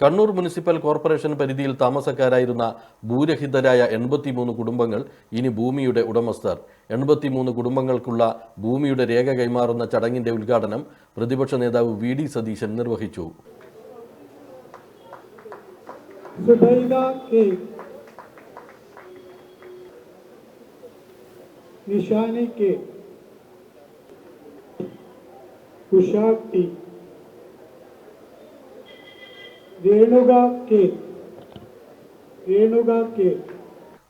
Kannur municipal corporation പരിധിയിൽ താമസക്കാരായിരുന്ന ഭൂരഹിതരായ എൺപത്തിമൂന്ന് കുടുംബങ്ങൾ ഇനി ഭൂമിയുടെ ഉടമസ്ഥർ. എൺപത്തിമൂന്ന് കുടുംബങ്ങൾക്കുള്ള ഭൂമിയുടെ രേഖ കൈമാറുന്ന ചടങ്ങിന്റെ ഉദ്ഘാടനം പ്രതിപക്ഷ നേതാവ് വി ഡി സതീശൻ നിർവഹിച്ചു. നിഷാനി രേണുക കെ രേണുക കെ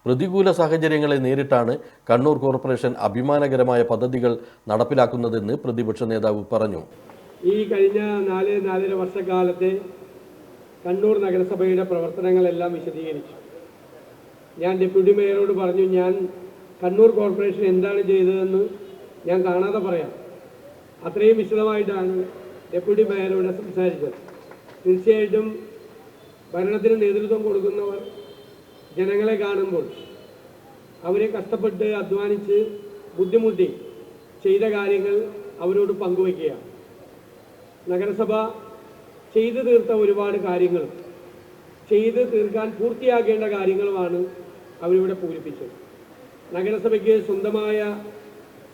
പ്രതികൂല സാഹചര്യങ്ങളെ നേരിട്ടാണ് കണ്ണൂർ കോർപ്പറേഷൻ അഭിമാനകരമായ പദ്ധതികൾ നടപ്പിലാക്കുന്നതെന്ന് പ്രതിപക്ഷ നേതാവ് പറഞ്ഞു. ഈ കഴിഞ്ഞ നാല് നാലര വർഷക്കാലത്തെ കണ്ണൂർ നഗരസഭയുടെ പ്രവർത്തനങ്ങളെല്ലാം വിശദീകരിച്ചു. ഞാൻ ഡെപ്യൂട്ടി മേയറോട് പറഞ്ഞു ഞാൻ കണ്ണൂർ കോർപ്പറേഷൻ എന്താണ് ചെയ്തതെന്ന് ഞാൻ കാണാതെ പറയാം. അത്രയും വിശദമായിട്ടാണ് ഡെപ്യൂട്ടി മേയറോട് സംസാരിച്ചത്. തീർച്ചയായിട്ടും ഭരണത്തിന് നേതൃത്വം കൊടുക്കുന്നവർ ജനങ്ങളെ കാണുമ്പോൾ അവരെ കഷ്ടപ്പെട്ട് അധ്വാനിച്ച് ബുദ്ധിമുട്ടി ചെയ്ത കാര്യങ്ങൾ അവരോട് പങ്കുവയ്ക്കുക നഗരസഭ ചെയ്തു തീർത്ത ഒരുപാട് കാര്യങ്ങൾ ചെയ്ത് തീർക്കാൻ പൂർത്തിയാക്കേണ്ട കാര്യങ്ങളുമാണ് അവരിവിടെ പൂരിപ്പിച്ചത്. നഗരസഭയ്ക്ക് സ്വന്തമായ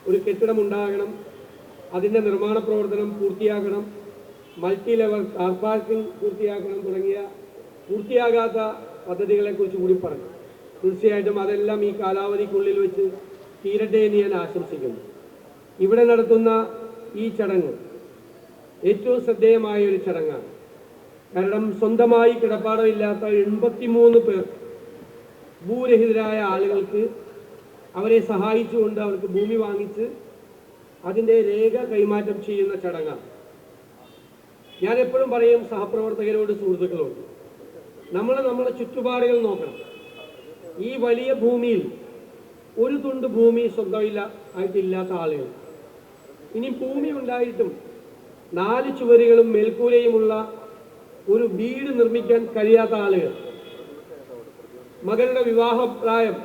ഒരു കെട്ടിടമുണ്ടാകണം അതിന്റെ നിർമ്മാണ പ്രവർത്തനം പൂർത്തിയാക്കണം മൾട്ടി ലെവൽ കാർ പാർക്കിംഗ് പൂർത്തിയാക്കണം തുടങ്ങിയ പൂർത്തിയാകാത്ത പദ്ധതികളെക്കുറിച്ച് കൂടി പറഞ്ഞു. തീർച്ചയായിട്ടും അതെല്ലാം ഈ കാലാവധിക്കുള്ളിൽ വെച്ച് തീരട്ടെ എന്ന് ഞാൻ ആശംസിക്കുന്നു. ഇവിടെ നടത്തുന്ന ഈ ചടങ്ങ് ഏറ്റവും ശ്രദ്ധേയമായ ഒരു ചടങ്ങാണ്. കാരണം സ്വന്തമായി കിടപ്പാടമില്ലാത്ത എൺപത്തിമൂന്ന് പേർ ഭൂരഹിതരായ ആളുകൾക്ക് അവരെ സഹായിച്ചുകൊണ്ട് അവർക്ക് ഭൂമി വാങ്ങിച്ച് അതിന്റെ രേഖ കൈമാറ്റം ചെയ്യുന്ന ചടങ്ങാണ്. ഞാൻ എപ്പോഴും പറയും സഹപ്രവർത്തകരോട് സുഹൃത്തുക്കളോട് നമ്മൾ നമ്മുടെ ചുറ്റുപാടുകൾ നോക്കണം. ഈ വലിയ ഭൂമിയിൽ ഒരു തുണ്ട് ഭൂമി സ്വന്തമില്ല ആയിട്ടില്ലാത്ത ആളുകൾ. ഇനി ഭൂമി ഉണ്ടായിട്ടും നാല് ചുവരുകളും മേൽക്കൂരയുമുള്ള ഒരു വീട് നിർമ്മിക്കാൻ കഴിയാത്ത ആളുകൾ. മകളുടെ വിവാഹപ്രായം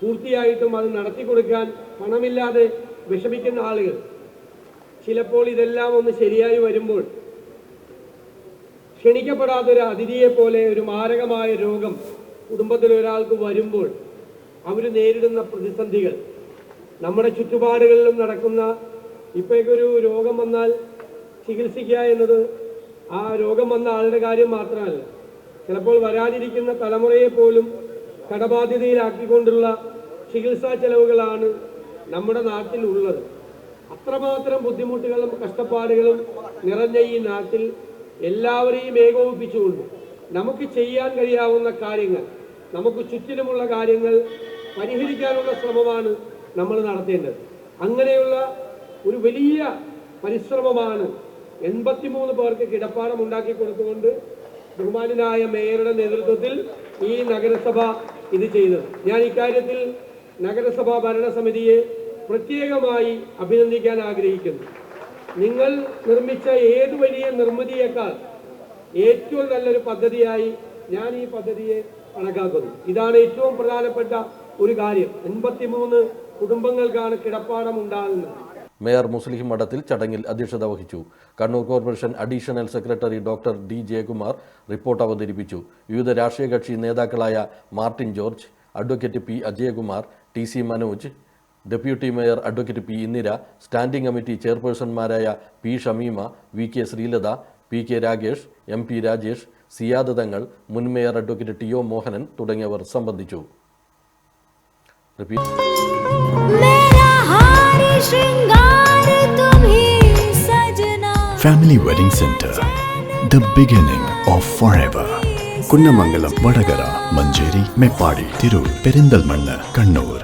പൂർത്തിയായിട്ടും അത് നടത്തി കൊടുക്കാൻ പണമില്ലാതെ വിഷമിക്കുന്ന ആളുകൾ. ചിലപ്പോൾ ഇതെല്ലാം ഒന്ന് ശരിയായി വരുമ്പോൾ ക്ഷണിക്കപ്പെടാത്തൊരു അതിഥിയെ പോലെ ഒരു മാരകമായ രോഗം കുടുംബത്തിൽ ഒരാൾക്ക് വരുമ്പോൾ അവർ നേരിടുന്ന പ്രതിസന്ധികൾ. നമ്മുടെ ചുറ്റുപാടുകളിലും നടക്കുന്ന ഇപ്പോഴേക്കൊരു രോഗം വന്നാൽ ചികിത്സിക്കുക എന്നത് ആ രോഗം വന്ന ആളുടെ കാര്യം മാത്രമല്ല. ചിലപ്പോൾ വരാതിരിക്കുന്ന തലമുറയെ പോലും കടബാധ്യതയിലാക്കിക്കൊണ്ടുള്ള ചികിത്സാ ചെലവുകളാണ് നമ്മുടെ നാട്ടിൽ ഉള്ളത് അത്രമാത്രം ബുദ്ധിമുട്ടുകളും കഷ്ടപ്പാടുകളും നിറഞ്ഞ ഈ നാട്ടിൽ എല്ലാവരെയും ഏകോപിപ്പിച്ചുകൊണ്ട് നമുക്ക് ചെയ്യാൻ കഴിയാവുന്ന കാര്യങ്ങൾ നമുക്ക് ചുറ്റിലുമുള്ള കാര്യങ്ങൾ പരിഹരിക്കാനുള്ള ശ്രമമാണ് നമ്മൾ നടത്തേണ്ടത്. അങ്ങനെയുള്ള ഒരു വലിയ പരിശ്രമമാണ് എൺപത്തിമൂന്ന് പേർക്ക് കിടപ്പാടം ഉണ്ടാക്കി കൊടുത്തുകൊണ്ട് ബഹുമാനായ മേയറുടെ നേതൃത്വത്തിൽ ഈ നഗരസഭ ഇത് ചെയ്തത്. ഞാൻ ഇക്കാര്യത്തിൽ നഗരസഭാ ഭരണസമിതിയെ പ്രത്യേകമായി അഭിനന്ദിക്കാൻ ആഗ്രഹിക്കുന്നു. നിങ്ങൾ നിർമ്മിച്ച ഏത് വലിയ നിർമ്മിതിയേക്കാൾ ഏറ്റവും നല്ലൊരു പദ്ധതിയായി ഞാൻ ഈ പദ്ധതിയെ കണക്കാക്കുന്നു. ഇതാണ് ഏറ്റവും പ്രധാനപ്പെട്ട ഒരു കാര്യം. എൺപത്തിമൂന്ന് കുടുംബങ്ങൾക്കാണ് കിടപ്പാടം ഉണ്ടാകുന്നത്. മേയർ മുസ്ലിം മഠത്തിൽ ചടങ്ങിൽ അധ്യക്ഷത വഹിച്ചു. Kannur corporation additional secretary doctor D Jayakumar report അവതരിപ്പിച്ചു. വിവിധ രാഷ്ട്രീയ കക്ഷി നേതാക്കളായ Martin George advocate P Ajayakumar T C Manoj deputy mayor advocate P Indira standing committee ചെയർപേഴ്സൺമാരായ P Shameema V K Sreelatha P K Ragesh M P Rajesh Siyad Thangal മുൻ mayor advocate T O Mohanan തുടങ്ങിയവർ സംബന്ധിച്ചു. Family wedding centre the beginning of forever ever Kunnamangalam Vadakara Manjeri Meppadi Tirur Perinthalmanna Kannur